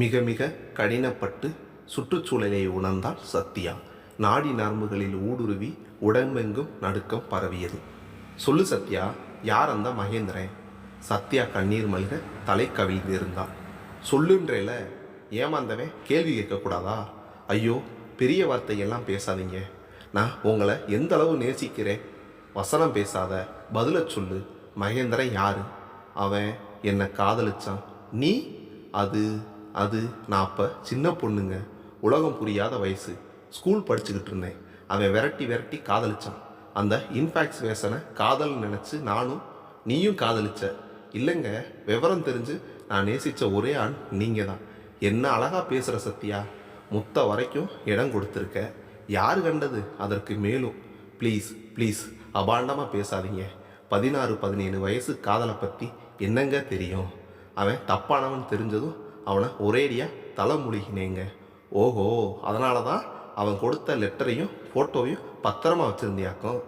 மிக மிக கடினப்பட்டு சுற்றுச்சூழலை உணர்ந்தால் சத்யா நாடி நரம்புகளில் ஊடுருவி உடம்பெங்கும் நடுக்கம் பரவியது. சொல்லு சத்யா யார் அந்த மகேந்திரன்? சத்யா கண்ணீர் மல்க தலை கவிழ்ந்திருந்தாள் சொல்லுன்றேல ஏமாந்தவன் கேள்வி கேட்கக்கூடாதா? ஐயோ பெரிய வார்த்தையெல்லாம் பேசாதீங்க. நான் உங்களை எந்த அளவு நேசிக்கிறேன்? வசனம் பேசாத பதில சொல்லு. மகேந்திரன் யாரு? அவன் என்னை காதலிச்சான். நீ? அது அது நான் அப்போ சின்ன பொண்ணுங்க. உலகம் புரியாத வயசு. ஸ்கூல் படிச்சுக்கிட்டு இருந்தேன். அவன் விரட்டி விரட்டி காதலிச்சான். அந்த இன்ஃபேக்ட்ஸ் வேசனை காதல் நினச்சி நானும் நீயும் காதலிச்ச. இல்லைங்க விவரம் தெரிஞ்சு நான் நேசித்த ஒரே ஆண் நீங்கள் தான் என்ன அழகாக பேசுகிற சத்யா. முத்த வரைக்கும் இடம் கொடுத்துருக்க. யார் கண்டது? அதற்கு மேலும். ப்ளீஸ் ப்ளீஸ் அபாண்டமாக பேசாதீங்க. பதினாறு பதினேழு வயசு காதலை பற்றி என்னங்க தெரியும்? அவன் தப்பானவன் தெரிஞ்சதும் அவனை ஒரேடியாக தலை முழுகினேங்க ஓஹோ அதனால தான் அவன் கொடுத்த லெட்டரையும் ஃபோட்டோவையும் பத்திரமா வச்சுருந்தியாக்கும்.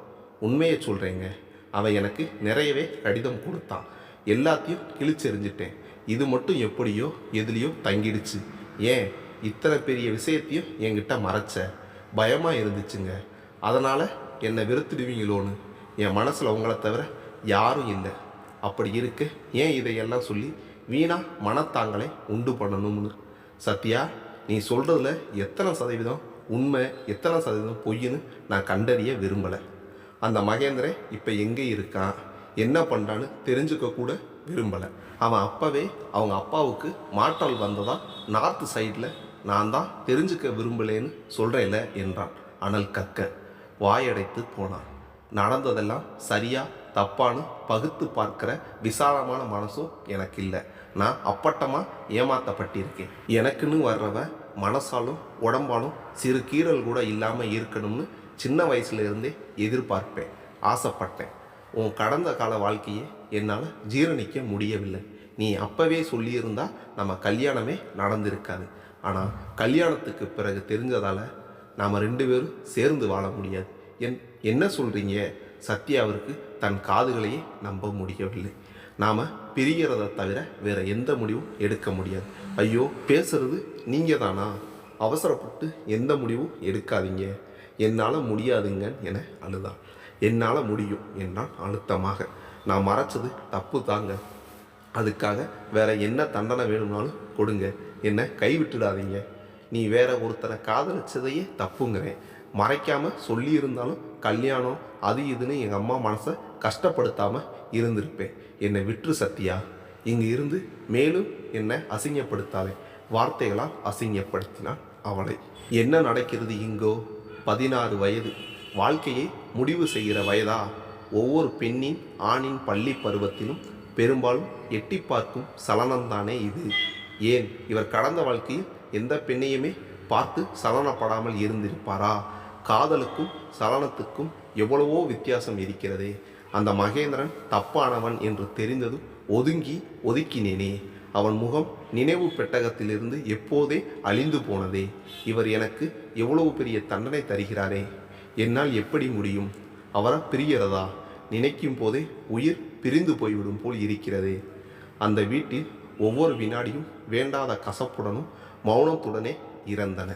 உண்மையை சொல்கிறேங்க அவன் எனக்கு நிறையவே கடிதம் கொடுத்தான். எல்லாத்தையும் கிழிச்செறிஞ்சிட்டேன். இது மட்டும் எப்படியோ எதுலேயோ தங்கிடுச்சு. ஏன்? இத்தனை பெரிய விஷயத்தையும் என்கிட்ட மறைச்ச. பயமாக இருந்துச்சுங்க. அதனால் என்னை வெறுத்துடுவீங்களோன்னு. என் மனசில் உங்களை தவிர யாரும் இல்லை. அப்படி இருக்க. ஏன் இதையெல்லாம் சொல்லி வீணா மனத்தாங்களை உண்டு பண்ணணும்னு. சத்யா நீ சொல்கிறதுல எத்தனை சதவீதம் உண்மை எத்தனை சதவீதம் பொய்ன்னு நான் கண்டறிய விரும்பலை. அந்த மகேந்திரன் இப்போ எங்கே இருக்கான் என்ன பண்ணுறான்னு தெரிஞ்சுக்க கூட விரும்பலை. அவன் அப்பவே அவங்க அப்பாவுக்கு மாற்றல் வந்ததா நார்த்து சைடில் நான் தான் தெரிஞ்சுக்க விரும்பலேன்னு சொல்கிறேன்ல என்றான். அனல் கக்க வாயடைத்து போனான். நடந்ததெல்லாம் சரியாக தப்பான்னு பகுத்து பார்க்குற விசாலமான மனசும் எனக்கு இல்லை நான் அப்பட்டமாக ஏமாத்தப்பட்டிருக்கேன். எனக்குன்னு வர்றவ மனசாலும் உடம்பாலும் சிறு கீறல் கூட இல்லாமல் இருக்கணும்னு சின்ன வயசுலேருந்தே எதிர்பார்ப்பேன். ஆசைப்பட்டேன். உன் கடந்த கால வாழ்க்கையை என்னால் ஜீரணிக்க முடியவில்லை. நீ அப்பவே சொல்லியிருந்தா நம்ம கல்யாணமே நடந்திருக்காது. ஆனால் கல்யாணத்துக்கு பிறகு தெரிஞ்சதால் நாம் ரெண்டு பேரும் சேர்ந்து வாழ முடியாது. என் என்ன சொல்கிறீங்க சத்யாவிற்கு தன் காதுகளையே நம்ப முடியவில்லை. நாம் பிரிகிறத தவிர வேறு எந்த முடிவும் எடுக்க முடியாது. ஐயோ பேசுறது நீங்கள் தானா அவசரப்பட்டு எந்த முடிவும் எடுக்காதீங்க. என்னால் முடியாதுங்க என அழுதான் என்னால் முடியும் என்றான் அழுத்தமாக. நான் மறைச்சது தப்பு தாங்க அதுக்காக வேற என்ன தண்டனை வேணும்னாலும் கொடுங்க. என்னை கைவிட்டுடாதீங்க. நீ வேற ஒருத்தனை காதலிச்சதையே தப்புங்கிறேன். மறைக்காமல் சொல்லியிருந்தாலும் கல்யாணம் அது இதுன்னு எங்கள் அம்மா மனசை கஷ்டப்படுத்தாமல் இருந்திருப்பேன். என்னை விற்று சத்தியா? இங்கு இருந்து மேலும் என்னை அசிங்கப்படுத்தாதே. வார்த்தைகளால் அசிங்கப்படுத்தினான் அவளை. என்ன நடக்கிறது இங்கோ? பதினாறு வயது. வாழ்க்கையை முடிவு செய்கிற வயதா? ஒவ்வொரு பெண்ணின் ஆணின் பள்ளி பருவத்திலும் பெரும்பாலும் எட்டி பார்க்கும் சலனம்தானே இது. ஏன்? இவர் கடந்த வாழ்க்கையில் எந்த பெண்ணையுமே பார்த்து சலனப்படாமல் இருந்திருப்பாரா? காதலுக்கும் சலனத்துக்கும் எவ்வளவோ வித்தியாசம் இருக்கிறதே. அந்த மகேந்திரன் தப்பானவன் என்று தெரிந்ததும் ஒதுங்கி ஒதுக்கினேனே. அவன் முகம் நினைவு பெட்டகத்திலிருந்து எப்போதே அழிந்து போனதே. இவர் எனக்கு எவ்வளவு பெரிய தண்டனை தருகிறாரே. என்னால் எப்படி முடியும்? அவரை பிரிகிறதா நினைக்கும் போதே உயிர் பிரிந்து போய்விடும் போல் இருக்கிறதே. அந்த வீட்டில் ஒவ்வொரு வினாடியும் வேண்டாத கசப்புடனும் மௌனத்துடனே இறந்தன.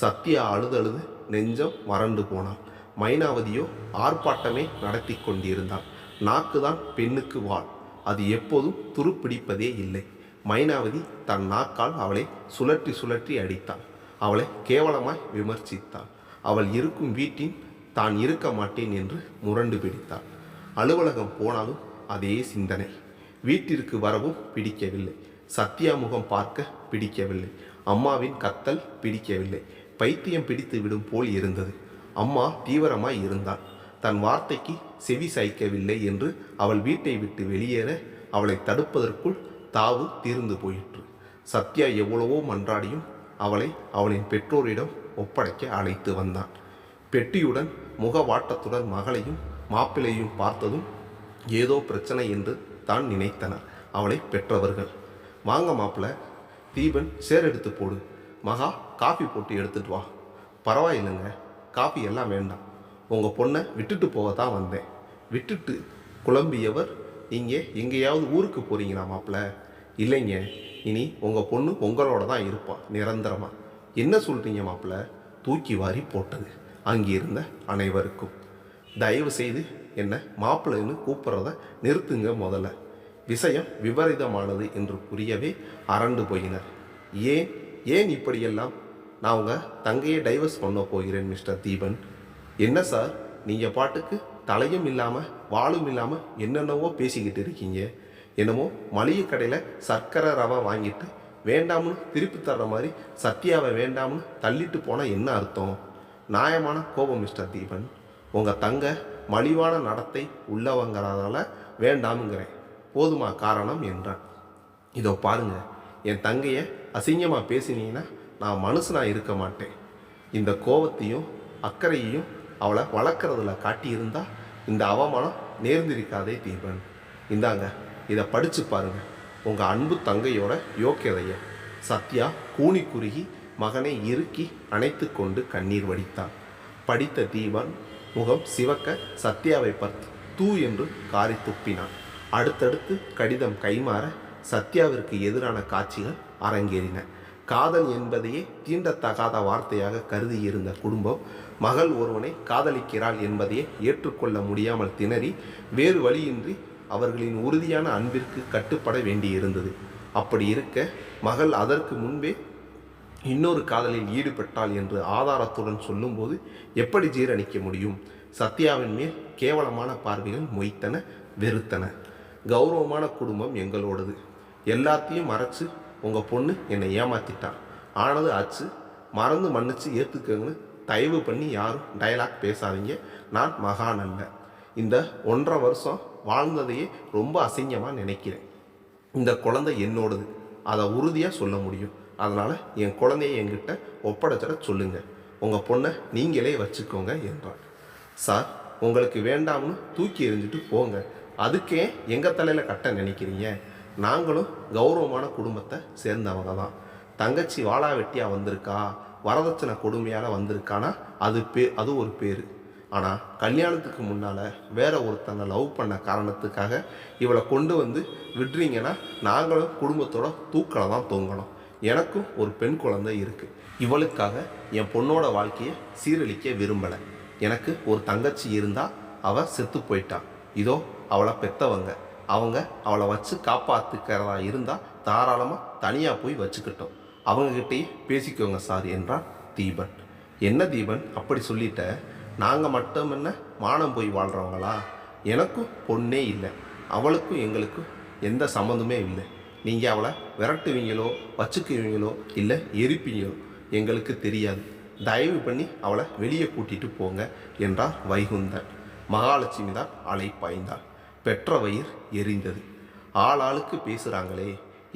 சத்யா அழுதழுது நெஞ்சம் வறண்டு போனான். மைனாவதியோ ஆர்ப்பாட்டமே நடத்தி கொண்டிருந்தாள் நாக்குதான் பெண்ணுக்கு வாழ் அது எப்போதும் துருப்பிடிப்பதே இல்லை. மைனாவதி தன் நாக்கால் அவளை சுழற்றி சுழற்றி அடித்தாள். அவளை கேவலமாய் விமர்சித்தாள். அவள் இருக்கும் வீட்டின் தான் இருக்க மாட்டேன் என்று முரண்டு பிடித்தாள். அலுவலகம் போனாலும் அதே சிந்தனை. வீட்டிற்கு வரவும் பிடிக்கவில்லை. சத்யா முகம் பார்க்க பிடிக்கவில்லை. அம்மாவின் கத்தல் பிடிக்கவில்லை. பைத்தியம் பிடித்து விடும் போல் இருந்தது. அம்மா தீவிரமாய் இருந்தாள். தன் வார்த்தைக்கு செவி சாய்க்கவில்லை என்று அவள் வீட்டை விட்டு வெளியேற அவளை தடுப்பதற்குள் தாவு தீர்ந்து போயிற்று. சத்யா எவ்வளவோ மன்றாடியும் அவளை அவளின் பெற்றோரிடம் ஒப்படைக்க அழைத்து வந்தான். பெட்டியுடன் முகவாட்டத்துடன் மகளையும் மாப்பிளையும் பார்த்ததும் ஏதோ பிரச்சனை என்று தான் நினைத்தனர் அவளை பெற்றவர்கள். வாங்க மாப்பிள்ள தீபன் சேர் எடுத்து போடு. மகா காஃபி போட்டு எடுத்துகிட்டு வா. பரவாயில்லைங்க. காஃபி எல்லாம் வேண்டாம். உங்கள் பொண்ணை விட்டுட்டு போக தான் வந்தேன். விட்டுட்டு குழம்பியவர் இங்கே எங்கேயாவது ஊருக்கு போகிறீங்களா மாப்பிள்ள? இல்லைங்க. இனி உங்கள் பொண்ணு உங்களோட தான் இருப்பாள் நிரந்தரமாக என்ன சொல்கிறீங்க மாப்பிள்ள? தூக்கி வாரி போட்டது அங்கிருந்த அனைவருக்கும். தயவு செய்து என்னை மாப்பிள்ளைன்னு கூப்பிட்றத நிறுத்துங்க முதல்ல. விஷயம் விபரீதமானது என்று புரியவே அரண்டு போயினர். ஏன் ஏன் இப்படியெல்லாம் நான் உங்கள் தங்கையை டைவர்ஸ் பண்ண போகிறேன் மிஸ்டர் தீபன். என்ன சார்? நீங்கள் பாட்டுக்கு தலையும் இல்லாமல் வாளும் இல்லாமல் என்னென்னவோ பேசிக்கிட்டு இருக்கீங்க. என்னமோ மளிகை கடையில் சர்க்கரை ரவை வாங்கிட்டு வேண்டாம்னு திருப்பி தர்ற மாதிரி சத்யாவை வேண்டாம்னு தள்ளிட்டு போனால் என்ன அர்த்தம்? நியாயமான கோபம் மிஸ்டர் தீபன். உங்கள் தங்க மலிவான நடத்தை உள்ளவங்கிறதால வேண்டாமுங்கிறேன். போதுமா காரணம் என்றான். இதோ பாருங்கள் என் தங்கையை அசிங்கமாக பேசினீங்கன்னா நான் மனுஷனாக இருக்க மாட்டேன். இந்த கோபத்தையும் அக்கறையையும் அவளை வளர்க்குறதுல காட்டியிருந்தா இந்த அவமானம் நேர்ந்திருக்காதே தீபன். இந்தாங்க இதை படித்து பாருங்க. உங்கள் அன்பு தங்கையோட யோக்கியதையை. சத்யா கூனி குறுகி மகனை இறுக்கி அணைத்து கொண்டு கண்ணீர் வடித்தான். படித்த தீபன் முகம் சிவக்க சத்யாவை பார்த்து தூ என்று காரி துப்பினான். அடுத்தடுத்து கடிதம் கைமாற சத்யாவிற்கு எதிரான காட்சிகள் அரங்கேறின. காதல் என்பதையே தீண்டத்தகாத வார்த்தையாக கருதியிருந்த குடும்பம் மகள் ஒருவனை காதலிக்கிறாள் என்பதையே ஏற்றுக்கொள்ள முடியாமல் திணறி வேறு வழியின்றி அவர்களின் உறுதியான அன்பிற்கு கட்டுப்பட வேண்டியிருந்தது. அப்படி இருக்க மகள் அதற்கு முன்பே இன்னொரு காதலில் ஈடுபட்டாள் என்று ஆதாரத்துடன் சொல்லும்போது எப்படி ஜீரணிக்க முடியும்? சத்யாவின் மேல் கேவலமான பார்வைகள் மொய்த்தன வெறுத்தன. கௌரவமான குடும்பம் எங்களோடது. எல்லாத்தையும் மறைச்சு உங்கள் பொண்ணு என்னை ஏமாற்றிட்டான் ஆனது ஆச்சு மறந்து மன்னிச்சு ஏற்றுக்கங்கன்னு தயவு பண்ணி யாரும் டயலாக் பேசாதீங்க. நான் மகான் அல்ல. இந்த ஒன்றரை வருஷம் வாழ்ந்ததையே ரொம்ப அசிங்கமாக நினைக்கிறேன். இந்த குழந்தை என்னோடது. அதை உறுதியாக சொல்ல முடியும். அதனால் என் குழந்தைய என்கிட்ட ஒப்படைச்சிட சொல்லுங்கள் உங்கள் பொண்ணை நீங்களே வச்சுக்கோங்க என்றான் சார் உங்களுக்கு வேண்டாம்னு தூக்கி எறிஞ்சிட்டு போங்க. அதுக்கே எங்கள் தலையில் கட்ட நினைக்கிறீங்க? நாங்களும் கௌரவமான குடும்பத்தை சேர்ந்தவங்க தான். தங்கச்சி வாழா வெட்டியாக வந்திருக்கா? வரதட்சணை கொடுமையால் வந்திருக்கானா? அது பே அது ஒரு பேர். ஆனால் கல்யாணத்துக்கு முன்னால் வேற ஒருத்தனை லவ் பண்ண காரணத்துக்காக இவளை கொண்டு வந்து விடுறீங்கன்னா நாங்களும் குடும்பத்தோட தூக்கில் தான் தொங்கணும். எனக்கும் ஒரு பெண் குழந்தை இருக்குது இவளுக்காக என் பொண்ணோட வாழ்க்கையை சீரழிக்க விரும்பலை. எனக்கு ஒரு தங்கச்சி இருந்தால் அவள் செத்து போயிட்டான் இதோ அவளை பெத்தவங்க. அவங்க அவளை வச்சு காப்பாற்றுக்கிறதா இருந்தால் தாராளமாக தனியாக போய் வச்சுக்கிட்டோம். அவங்கக்கிட்டே பேசிக்கோங்க சார் என்றான் தீபன். என்ன தீபன்? அப்படி சொல்லிட்ட நாங்கள் மட்டும் என்ன மானம் போய் வாழ்கிறவங்களா எனக்கும் பொண்ணே இல்லை. அவளுக்கும் எங்களுக்கும் எந்த சம்மந்தமே இல்லை. நீங்கள் அவளை விரட்டுவீங்களோ வச்சுக்குவீங்களோ இல்லை எரிப்பீங்களோ எங்களுக்கு தெரியாது. தயவு பண்ணி அவளை வெளியே கூட்டிட்டு போங்க என்றார் வைகுந்தன். மகாலட்சுமி தான் அலைப்பாய்ந்தாள் பெற்ற வயிர் எரிந்தது ஆளாளுக்கு பேசுகிறாங்களே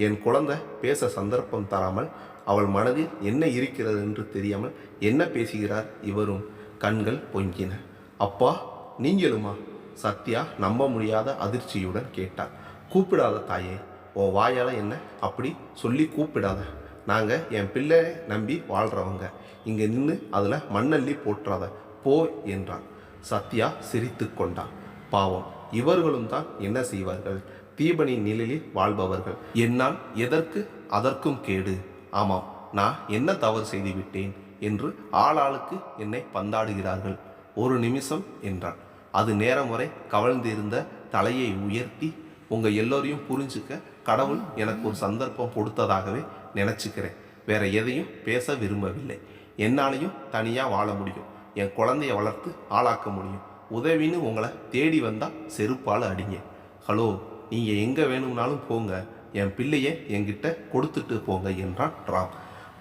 என் குழந்தை பேச சந்தர்ப்பம் தராமல் அவள் மனதில் என்ன இருக்கிறது என்று தெரியாமல் என்ன பேசுகிறார் இவரும்? கண்கள் பொங்கின. அப்பா நீங்களுமா? சத்யா நம்ப முடியாத அதிர்ச்சியுடன் கேட்டார் கூப்பிடாத தாயே உன் வாயால் என்ன அப்படி சொல்லி கூப்பிடாத. நாங்கள் என் பிள்ளையை நம்பி வாழ்கிறவங்க இங்கே நின்று அதில் மண்ணள்ளி போட்டுறாத போ என்றான். சத்யா சிரித்து கொண்டான் பாவம் இவர்களும் தான் என்ன செய்வார்கள்? தீபனின் நிழலில் வாழ்பவர்கள். என்னால் எதற்கு அதற்கும் கேடு? ஆமாம் நான் என்ன தவறு செய்து விட்டேன் என்று ஆளாளுக்கு என்னை பந்தாடுகிறார்கள். ஒரு நிமிஷம் என்றான். அது நேரம் வரை கவழ்ந்திருந்த தலையை உயர்த்தி உங்க எல்லோரையும் புரிஞ்சுக்க கடவுள் எனக்கு ஒரு சந்தர்ப்பம் கொடுத்ததாகவே நினச்சிக்கிறேன். வேற எதையும் பேச விரும்பவில்லை. என்னாலையும் தனியாக வாழ முடியும். என் குழந்தைய வளர்த்து ஆளாக்க முடியும். உதவின்னு உங்களை தேடி வந்தால் செருப்பால் அடிங்க. ஹலோ நீங்கள் எங்கே வேணும்னாலும் போங்க. என் பிள்ளையை என்கிட்ட கொடுத்துட்டு போங்க என்றான் ராம்.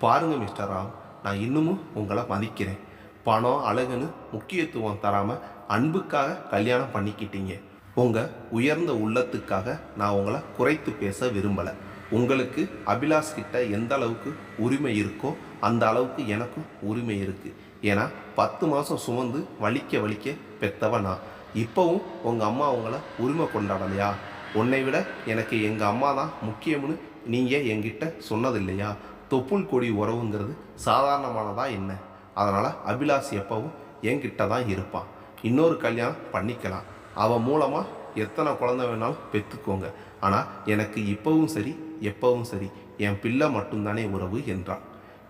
பாருங்கள் மிஸ்டர் ராம் நான் இன்னமும் உங்களை மதிக்கிறேன். பணம் அழகுன்னு முக்கியத்துவம் தராமல் அன்புக்காக கல்யாணம் பண்ணிக்கிட்டீங்க. உங்கள் உயர்ந்த உள்ளத்துக்காக நான் உங்களை குறைத்து பேச விரும்பலை. உங்களுக்கு அபிலாஷ் கிட்ட எந்த அளவுக்கு உரிமை இருக்கோ அந்த அளவுக்கு எனக்கும் உரிமை இருக்குது ஏன்னா பத்து மாதம் சுமந்து வலிக்க வலிக்க பெத்தவன் நான். இப்போவும் உங்கள் அம்மா உங்களை உரிமை கொண்டாடலையா? உன்னை விட எனக்கு எங்கள் அம்மா தான் முக்கியம்னு நீங்கள் என்கிட்ட சொன்னதில்லையா? தொப்புள் கொடி உறவுங்கிறது சாதாரணமானதாக என்ன? அதனால் அபிலாஷ் எப்பவும் என்கிட்ட தான் இருப்பான் இன்னொரு கல்யாணம் பண்ணிக்கலாம். அவன் மூலமாக எத்தனை குழந்தை வேணாலும் பெற்றுக்கோங்க ஆனால் எனக்கு இப்போவும் சரி எப்பவும் சரி. என் பிள்ளை மட்டும்தானே உறவு என்றான்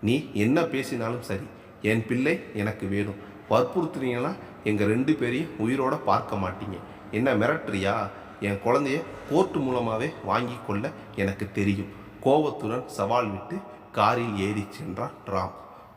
நீ என்ன பேசினாலும் சரி என் பிள்ளை எனக்கு வேணும். வற்புறுத்துனீங்கன்னா எங்கள் ரெண்டு பேரையும் உயிரோட பார்க்க மாட்டீங்க. என்ன மிரட்டுறியா? என் குழந்தைய கோர்ட்டு மூலமாகவே வாங்கி கொள்ள எனக்கு தெரியும். கோபத்துடன் சவால் விட்டு காரில் ஏறி சென்றான் ராம்.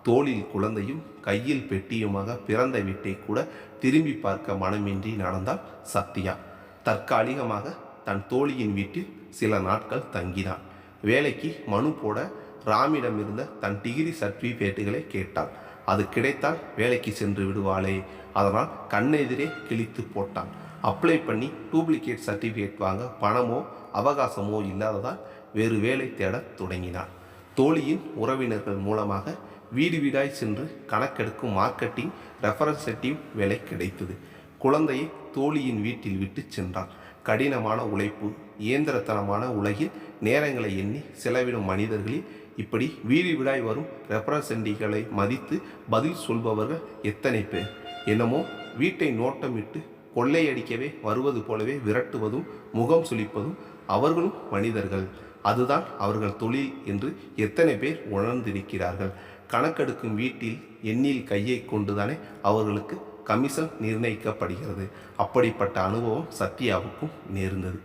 தோளில் குழந்தையும் கையில் பெட்டியுமாக பிறந்த வீட்டை கூட திரும்பி பார்க்க மனமின்றி நடந்தால் சத்யா. தற்காலிகமாக தன் தோழியின் வீட்டில் சில நாட்கள் தங்கினான். வேலைக்கு மனு போட ராமிடம் இருந்த தன் டிகிரி சர்டிஃபிகேட்டுகளை கேட்டான். அது கிடைத்தால் வேலைக்கு சென்று விடுவாளே. அதனால் கண்ணெதிரே கிழித்து போட்டான். அப்ளை பண்ணி டூப்ளிகேட் சர்டிஃபிகேட் வாங்க பணமோ அவகாசமோ இல்லாததால் வேறு வேலை தேடத் தொடங்கினான். தோழியின் உறவினர்கள் மூலமாக வீடு வீடாய் சென்று கணக்கெடுக்கும் மார்க்கெட்டிங் ரெப்ரசன்டேட்டிவ் வேலை கிடைத்தது. குழந்தையை தோழியின் வீட்டில் விட்டு சென்றான். கடினமான உழைப்பு இயந்திரத்தனமான உலகில் நேரங்களை எண்ணி செலவிடும் மனிதர்களில் இப்படி வீடு விடாய் வரும் ரெப்ரசன்டிகளை மதித்து பதில் சொல்பவர்கள் எத்தனை பேர்? என்னமோ வீட்டை நோட்டமிட்டு கொள்ளையடிக்கவே வருவது போலவே விரட்டுவதும் முகம் சுளிப்பதும் அவர்களும் மனிதர்கள். அதுதான் அவர்கள் தொழில் என்று எத்தனை பேர் உணர்ந்திருக்கிறார்கள். கணக்கெடுக்கும் வீட்டில் எண்ணில் கையை கொண்டுதானே அவர்களுக்கு கமிஷன் நிர்ணயிக்கப்படுகிறது. அப்படிப்பட்ட அனுபவம் சத்யாவுக்கும் நேர்ந்தது.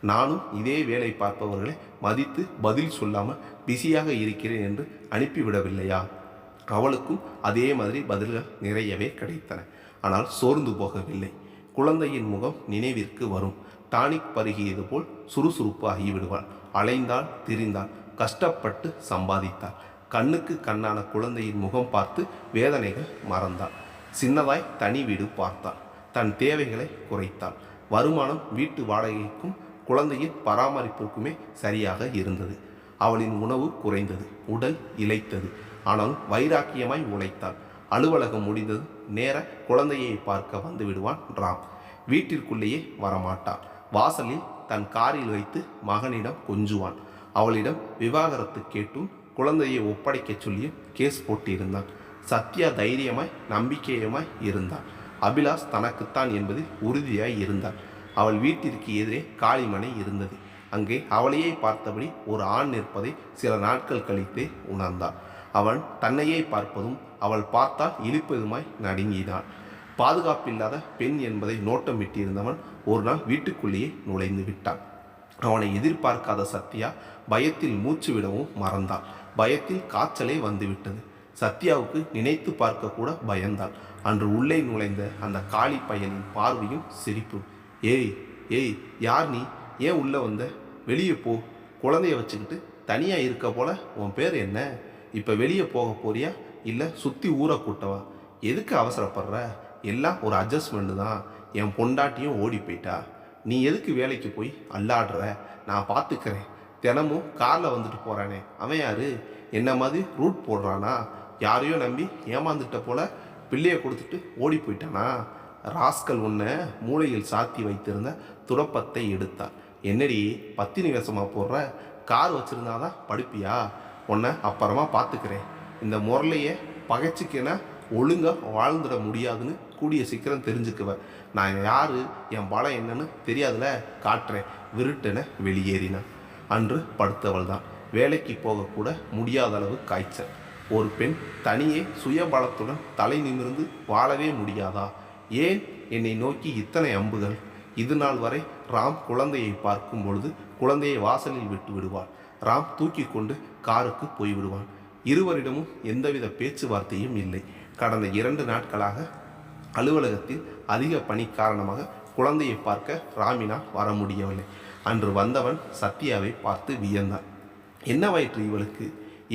நானும் இதே வேலை பார்ப்பவர்களை மதித்து பதில் சொல்லாமல் பிஸியாக இருக்கிறேன் என்று அனுப்பிவிடவில்லையா? அவளுக்கும் அதே மாதிரி பதில்கள் நிறையவே கிடைத்தன. ஆனால் சோர்ந்து போகவில்லை. குழந்தையின் முகம் நினைவிற்கு வரும். டானிக் பருகியது போல் சுறுசுறுப்பு ஆகிவிடுவாள். அலைந்தாள் திரிந்தாள். கஷ்டப்பட்டு சம்பாதித்தாள். கண்ணுக்கு கண்ணான குழந்தையின் முகம் பார்த்து வேதனைகள் மறந்தாள். சின்னதாய் தனி வீடு பார்த்தாள் தன் தேவைகளை குறைத்தாள் வருமானம் வீட்டு வாடகைக்கும் குழந்தையின் பராமரிப்புக்குமே சரியாக இருந்தது. அவளின் உணவு குறைந்தது உடல் இளைத்தது. ஆனால் வைராக்கியமாய் உழைத்தாள் அலுவலகம் முடிந்தது நேர குழந்தையை பார்க்க வந்து விடுவான் ராம். வீட்டிற்குள்ளேயே வரமாட்டான். வாசலில் தன் காரில் வைத்து மகனிடம் கொஞ்சுவான். அவளிடம் விவாகரத்து கேட்டும் குழந்தையை ஒப்படைக்கச் சொல்லியும் கேஸ் போட்டிருந்தான். சத்யா தைரியமாய் நம்பிக்கையமாய் இருந்தாள். அபிலாஷ் தனக்குத்தான் என்பது உறுதியாய் இருந்தாள். அவள் வீட்டிற்கு எதிரே காளிமனை இருந்தது. அங்கே அவளையே பார்த்தபடி ஒரு ஆண் நிற்பதை சில நாட்கள் கழித்து உணர்ந்தாள். அவன் தன்னையே பார்ப்பதும் அவள் பார்த்தால் இழிப்பதுமாய் நடுங்கினான் பாதுகாப்பில்லாத பெண் என்பதை நோட்டமிட்டிருந்தவன் ஒரு நாள் வீட்டுக்குள்ளேயே நுழைந்து விட்டான். அவனை எதிர்பார்க்காத சத்யா பயத்தில் மூச்சு விடவும் மறந்தாள். பயத்தில் காய்ச்சலே வந்துவிட்டது. சத்யாவுக்கு நினைத்து பார்க்க கூட பயந்தாள் அன்று உள்ளே நுழைந்த அந்த காளி பையனின் பார்வையும் சிரிப்பும். ஏய் ஏய் யார் நீ? ஏன் உள்ளே வந்த? வெளியே போ. குழந்தைய வச்சுக்கிட்டு தனியாக இருக்க போல? உன் பேர் என்ன? இப்போ வெளியே போக போறியா? இல்லை சுற்றி ஊரை கூட்டவா எதுக்கு அவசரப்படுற? எல்லாம் ஒரு அட்ஜஸ்ட்மெண்ட்டு தான். என் பொண்டாட்டியும் ஓடி போயிட்டா. நீ எதுக்கு வேலைக்கு போய் அல்லாடுற? நான் பார்த்துக்கிறேன் தினமும் காரில் வந்துட்டு போகிறானே அவன் யாரு? என்ன மாதிரி ரூட் போடுறானா? யாரையோ நம்பி ஏமாந்துட்ட போல பிள்ளையை கொடுத்துட்டு ஓடி போயிட்டானா? ராஸ்கல் உன்னை மூளையில் சாத்தி வைத்திருந்த துடப்பத்தை எடுத்தார். என்னடி பத்தினி வேஷமாக போடுற? கார் வச்சுருந்தாதான் படிப்பியா? உன்னை அப்புறமா பார்த்துக்கிறேன். இந்த முரளையை பகைச்சிக்கென? ஒழுங்காக வாழ்ந்துட முடியாதுன்னு கூடிய சீக்கிரம் தெரிஞ்சுக்குவேன் நான் யார்? என் பலம் என்னன்னு தெரியாதுல? காட்டுறேன். விருட்டனை வெளியேறினான். அன்று படுத்தவள் தான் வேலைக்கு போகக்கூட முடியாத அளவு காய்ச்சல். ஒரு பெண் தனியே சுயபலத்துடன் தலை நிமிர்ந்து வாழவே முடியாதா? ஏன் என்னை நோக்கி இத்தனை அம்புகள்? இது நாள் வரை ராம் குழந்தையை பார்க்கும் பொழுது குழந்தையை வாசலில் விட்டு விடுவாள் ராம் தூக்கி கொண்டு காருக்கு போய்விடுவான் இருவரிடமும் எந்தவித பேச்சுவார்த்தையும் இல்லை. கடந்த இரண்டு நாட்களாக அலுவலகத்தில் அதிக பணி காரணமாக குழந்தையை பார்க்க ராமினால் வர முடியவில்லை. அன்று வந்தவன் சத்யாவை பார்த்து வியந்தான். என்னவாயிற்று இவளுக்கு?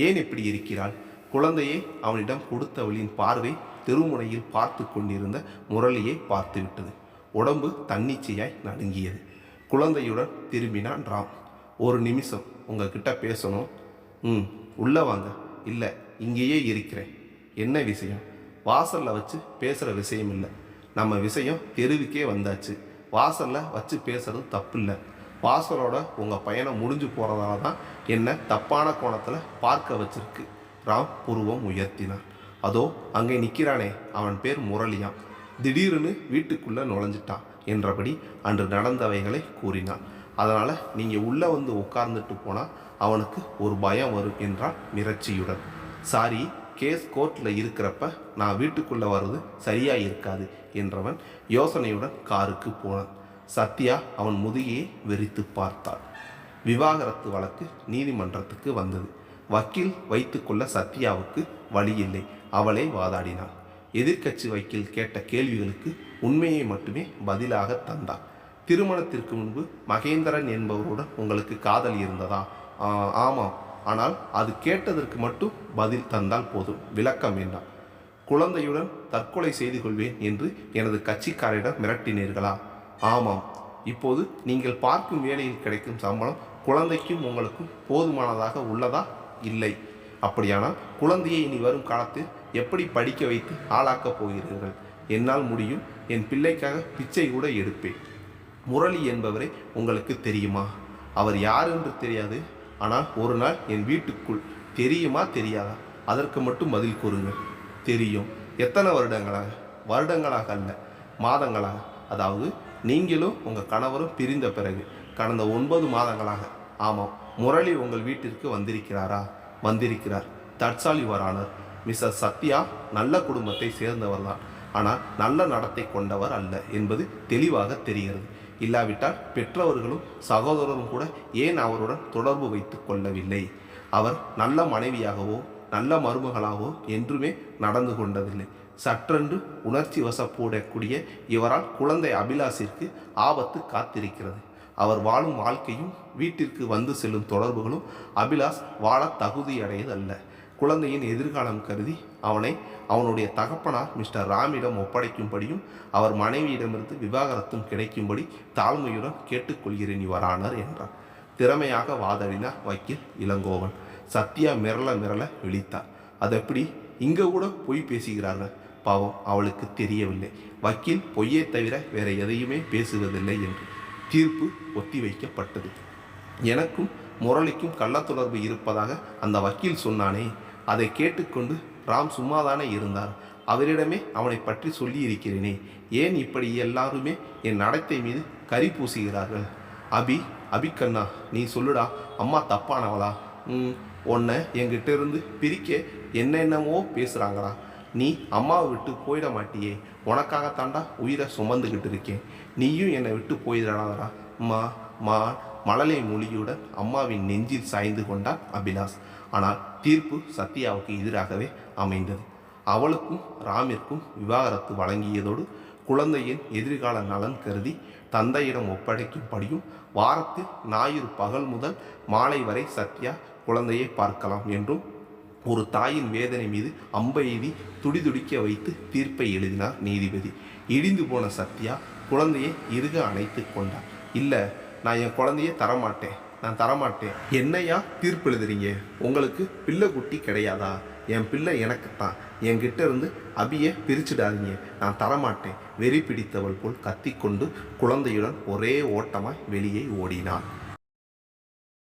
ஏன் இப்படி இருக்கிறாள்? குழந்தையை அவனிடம் கொடுத்தவளின் பார்வை தெருமுனையில் பார்த்து கொண்டிருந்த முரளியை பார்த்துவிட்டது உடம்பு தன்னிச்சையாய் நடுங்கியது. குழந்தையுடன் திரும்பினான் ராம். ஒரு நிமிஷம் உங்ககிட்ட பேசணும். ம் உள்ளே வாங்க. இல்லை இங்கேயே இருக்கிறேன். என்ன விஷயம்? வாசலில் வச்சு பேசுகிற விஷயம் இல்லை. நம்ம விஷயம் தெருவுக்கே வந்தாச்சு. வாசலில் வச்சு பேசுறது தப்பு இல்லை வாசலோட உங்கள் பயணம் முடிஞ்சு போகிறதால தான் என்னை தப்பான கோணத்தில் பார்க்க வச்சுருக்கு. ராம் புருவம் உயர்த்தினான். அதோ அங்கே நிற்கிறானே அவன் பேர் முரளியாம். திடீர்னு வீட்டுக்குள்ளே நுழைஞ்சிட்டான் என்றபடி அன்று நடந்தவைகளை கூறினான். அதனால் நீங்கள் உள்ளே வந்து உட்கார்ந்துட்டு போனால் அவனுக்கு ஒரு பயம் வரும் என்றான் மிரட்சியுடன். சாரி கேஸ் கோர்ட்டில் இருக்கிறப்ப நான் வீட்டுக்குள்ளே வர்றது சரியாக இருக்காது என்றவன் யோசனையுடன் காருக்கு போனான். சத்யா அவன் முதுகையை வெறித்து பார்த்தாள். விவாகரத்து வழக்கு நீதிமன்றத்துக்கு வந்தது. வக்கீல் வைத்துக்கொள்ள சத்யாவுக்கு வழி இல்லை அவளே வாதாடினாள். எதிர்க்கட்சி வக்கீல் கேட்ட கேள்விகளுக்கு உண்மையை மட்டுமே பதிலாக தந்தார் திருமணத்திற்கு முன்பு மகேந்திரன் என்பவருடன் உங்களுக்கு காதல் இருந்ததா? ஆமாம். ஆனால் அது கேட்டதற்கு மட்டும் பதில் தந்தால் போதும். விளக்கம் வேண்டாம். குழந்தையுடன் தற்கொலை செய்து கொள்வேன் என்று எனது கட்சிக்காரரிடம் மிரட்டினீர்களா? ஆமாம். இப்போது நீங்கள் பார்க்கும் வேலையில் கிடைக்கும் சம்பளம் குழந்தைக்கும் உங்களுக்கும் போதுமானதாக உள்ளதா? இல்லை. அப்படியானால் குழந்தையை இனி வரும் காலத்தில் எப்படி படிக்க வைத்து ஆளாக்கப் போகிறீர்கள்? என்னால் முடியும். என் பிள்ளைக்காக பிச்சை கூட எடுப்பேன். முரளி என்பவரை உங்களுக்கு தெரியுமா? அவர் யார் என்று தெரியாது. ஆனால் ஒரு நாள் என் வீட்டுக்குள் தெரியுமா தெரியாதா? அதற்கு மட்டும் பதில் கூறுங்கள். தெரியும். எத்தனை வருடங்களாக? வருடங்களாக அல்ல மாதங்களாக. அதாவது நீங்களும் உங்கள் கணவரும் பிரிந்த பிறகு கடந்த ஒன்பது மாதங்களாக. ஆமாம். முரளி உங்கள் வீட்டிற்கு வந்திருக்கிறாரா? வந்திருக்கிறார். தற்சாலி வரானர் மிஸ்ஸஸ் சத்யா நல்ல குடும்பத்தை சேர்ந்தவர்தான். ஆனால் நல்ல நடத்தை கொண்டவர் அல்ல என்பது தெளிவாக தெரிகிறது. இல்லாவிட்டால் பெற்றவர்களும் சகோதரரும் கூட ஏன் அவருடன் தொடர்பு வைத்து கொள்ளவில்லை? அவர் நல்ல மனைவியாகவோ நல்ல மருமகளாகவோ என்றுமே நடந்து கொண்டதில்லை. சற்றென்று உணர்ச்சி வசப்படக்கூடிய இவரால் குழந்தை அபிலாஷிற்கு ஆபத்து காத்திருக்கிறது. அவர் வாழும் வாழ்க்கையும் வீட்டிற்கு வந்து செல்லும் தொடர்புகளும் அபிலாஷ் வாழ தகுதியடையதல்ல. குழந்தையின் எதிர்காலம் கருதி அவனை அவனுடைய தகப்பனார் மிஸ்டர் ராமிடம் ஒப்படைக்கும்படியும் அவர் மனைவியிடமிருந்து விவாகரத்தும் கிடைக்கும்படி தாழ்மையுடன் கேட்டுக்கொள்கிறேன் இவரானர் என்றார். திறமையாக வாதாடினார் வக்கீல் இளங்கோவன். சத்யா மிரள மிரள விழித்தார். அதெப்படி? இங்கே கூட பொய் பேசுகிறார்கள். பாவம் அவளுக்கு தெரியவில்லை. வக்கீல் பொய்யை தவிர வேற எதையுமே பேசுவதில்லை என்று. தீர்ப்பு ஒத்திவைக்கப்பட்டது. எனக்கும் முரளிக்கும் கள்ளத்தொடர்பு இருப்பதாக அந்த வக்கீல் சொன்னானே அதை கேட்டுக்கொண்டு ராம் சும்மாதானே இருந்தார். அவரிடமே அவனை பற்றி சொல்லி இருக்கிறேனே ஏன் இப்படி எல்லாருமே என் நடத்தை மீது கரி பூசுகிறார்கள்? அபி அபிக்கண்ணா நீ சொல்லுடா அம்மா தப்பானவளா? உன்னை என்கிட்ட இருந்து பிரிக்க என்னென்னமோ பேசுகிறாங்களா நீ அம்மாவை விட்டு போயிட மாட்டியே. உனக்காகத்தாண்டா உயிரை சுமந்துக்கிட்டு இருக்கேன். நீயும் என்னை விட்டு போயிடாதடா மா மா மழலை மொழியுடன் அம்மாவின் நெஞ்சில் சாய்ந்து கொண்டான் அபிலாஷ். ஆனால் தீர்ப்பு சத்யாவுக்கு எதிராகவே அமைந்தது. அவளுக்கும் ராமிற்கும் விவாகரத்து வழங்கியதோடு குழந்தையின் எதிர்கால நலன் கருதி தந்தையிடம் ஒப்படைக்கும்படியும் வாரத்தில் ஞாயிறு பகல் முதல் மாலை வரை சத்யா குழந்தையை பார்க்கலாம் என்றும் ஒரு தாயின் வேதனை மீது அம்பை துடிதுடிக்க வைத்து தீர்ப்பை எழுதினார் நீதிபதி. இடிந்து போன சத்யா குழந்தையை இறுக அணைத்து கொண்டார். இல்லை நான் என் குழந்தையை தரமாட்டேன். நான் தரமாட்டேன். என்னையா தீர்ப்பு எழுதுறீங்க உங்களுக்கு பிள்ளை குட்டி கிடையாதா? என் பிள்ளை எனக்குத்தான். என்கிட்ட இருந்து அபியை பிரிச்சிடாதீங்க. நான் தரமாட்டேன். வெறி பிடித்தவள் போல் கத்திக்கொண்டு குழந்தையுடன் ஒரே ஓட்டமாய் வெளியே ஓடினான்